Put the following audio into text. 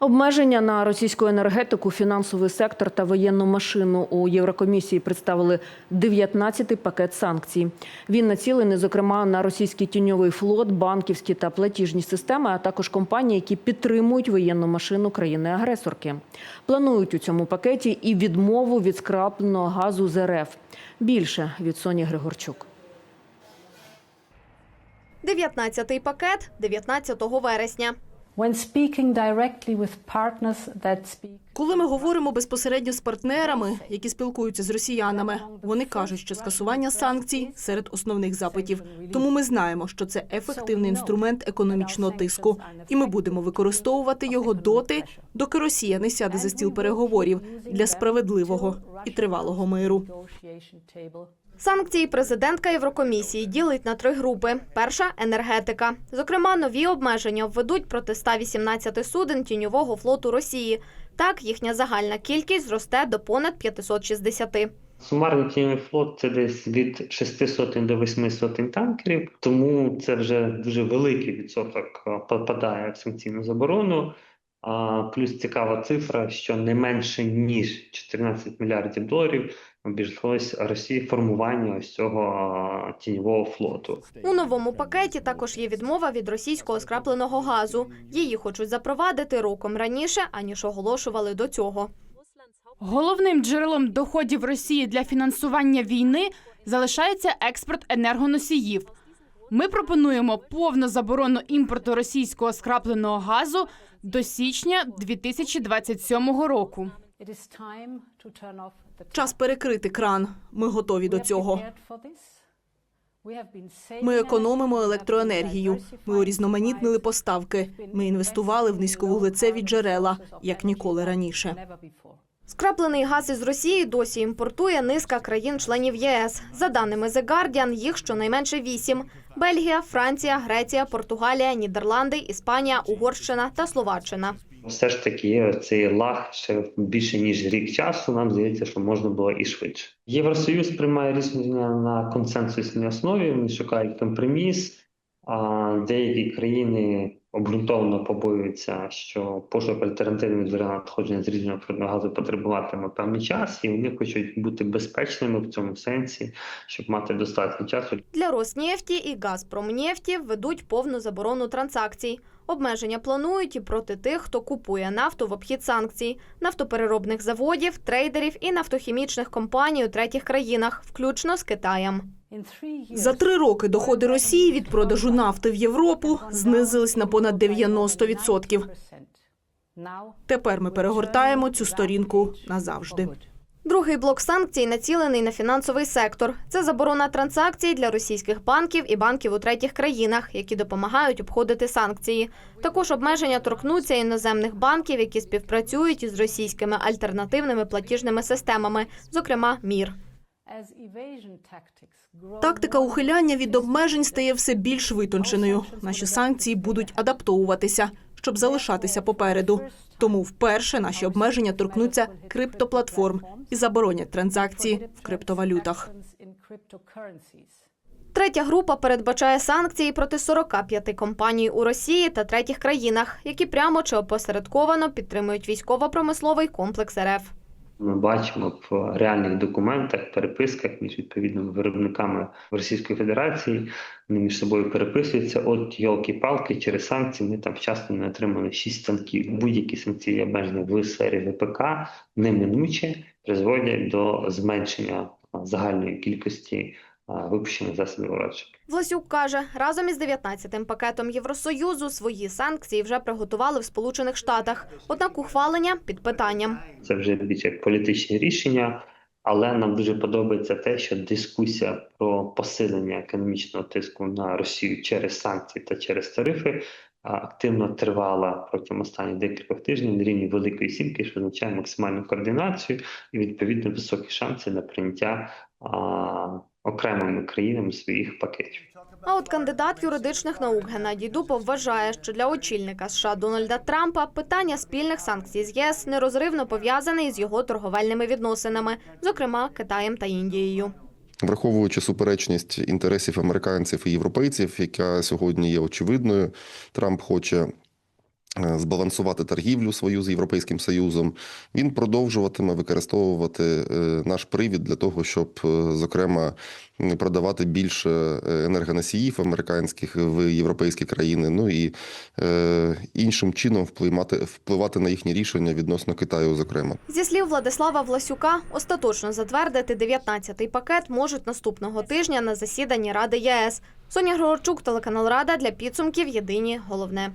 Обмеження на російську енергетику, фінансовий сектор та воєнну машину у Єврокомісії представили 19-й пакет санкцій. Він націлений, зокрема, на російський тіньовий флот, банківські та платіжні системи, а також компанії, які підтримують воєнну машину країни-агресорки. Планують у цьому пакеті і відмову від скрапленого газу з РФ. Більше від Соні Григорчук. 19-й пакет 19 вересня. When speaking directly with partners that speak Коли ми говоримо безпосередньо з партнерами, які спілкуються з росіянами, вони кажуть, що скасування санкцій серед основних запитів. Тому ми знаємо, що це ефективний інструмент економічного тиску, і ми будемо використовувати його доти, доки Росія не сяде за стіл переговорів для справедливого і тривалого миру. Санкції президентка Єврокомісії ділить на три групи. Перша енергетика. Зокрема, нові обмеження введуть проти 118 суден тіньового флоту Росії. Так, їхня загальна кількість зросте до понад 560. Сумарний тіньовий флот це десь від 6 сотень до 8 сотень танкерів, тому це вже дуже великий відсоток попадає в санкційну заборону. А плюс цікава цифра, що не менше ніж 14 мільярдів доларів обійшлось Росії формування ось цього тіньового флоту. У новому пакеті також є відмова від російського скрапленого газу. Її хочуть запровадити роком раніше, аніж оголошували до цього. Головним джерелом доходів Росії для фінансування війни залишається експорт енергоносіїв. Ми пропонуємо повну заборону імпорту російського скрапленого газу до січня 2027 року. Час перекрити кран. Ми готові до цього. Ми економимо електроенергію. Ми урізноманітнили поставки. Ми інвестували в низьковуглецеві джерела, як ніколи раніше. Скраплений газ із Росії досі імпортує низка країн-членів ЄС. За даними The Guardian, їх щонайменше вісім: Бельгія, Франція, Греція, Португалія, Нідерланди, Іспанія, Угорщина та Словаччина. Все ж таки, цей лаг ще більше ніж рік часу. Нам здається, що можна було і швидше. Євросоюз приймає рішення на консенсусній основі. Вони шукають компроміс. Деякі країни обґрунтовано побоюються, що пошук альтернативних джерел надходження з різного природного газу потребуватиме певний час, і вони хочуть бути безпечними в цьому сенсі, щоб мати достатньо часу Для Роснефті і Газпромнефті введуть повну заборону транзакцій. Обмеження планують і проти тих, хто купує нафту в обхід санкцій, нафтопереробних заводів, трейдерів і нафтохімічних компаній у третіх країнах, включно з Китаєм. За три роки доходи Росії від продажу нафти в Європу знизились на понад 90%. Now Тепер ми перегортаємо цю сторінку назавжди. Другий блок санкцій націлений на фінансовий сектор. Це заборона транзакцій для російських банків і банків у третіх країнах, які допомагають обходити санкції. Також обмеження торкнуться іноземних банків, які співпрацюють із російськими альтернативними платіжними системами, зокрема МІР. Тактика ухиляння від обмежень стає все більш витонченою. Наші санкції будуть адаптовуватися, щоб залишатися попереду. Тому вперше наші обмеження торкнуться криптоплатформ і заборонять транзакції в криптовалютах. Третя група передбачає санкції проти 45 компаній у Росії та третіх країнах, які прямо чи опосередковано підтримують військово-промисловий комплекс РФ. Ми бачимо в реальних документах, переписках між відповідними виробниками Російської Федерації. Вони між собою переписуються. От йолки-палки через санкції. Ми там вчасно не отримали шість санкцій. Будь-які санкції обмежені в сфері ВПК неминуче призводять до зменшення загальної кількості а, випущених засобів ураження. Власюк каже, разом із 19-тим пакетом Євросоюзу свої санкції вже приготували в Сполучених Штатах. Однак ухвалення під питанням. Це вже більш як політичні рішення, але нам дуже подобається те, що дискусія про посилення економічного тиску на Росію через санкції та через тарифи активно тривала протягом останніх декількох тижнів на рівні Великої Сімки, що означає максимальну координацію і відповідно високі шанси на прийняття окремими країнами своїх пакетів. А от кандидат юридичних наук Геннадій Дупов вважає, що для очільника США Дональда Трампа питання спільних санкцій з ЄС нерозривно пов'язане із його торговельними відносинами, зокрема Китаєм та Індією. Враховуючи суперечність інтересів американців і європейців, яка сьогодні є очевидною, Трамп хоче збалансувати торгівлю свою з Європейським Союзом, він продовжуватиме використовувати е, наш привід для того, щоб, е, зокрема, продавати більше е, енергоносіїв американських в європейські країни, ну і е, іншим чином впливати, впливати на їхні рішення відносно Китаю, зокрема. Зі слів Владислава Власюка, остаточно затвердити 19-й пакет можуть наступного тижня на засіданні Ради ЄС. Соня Григорчук, телеканал Рада для підсумків. Єдині головне.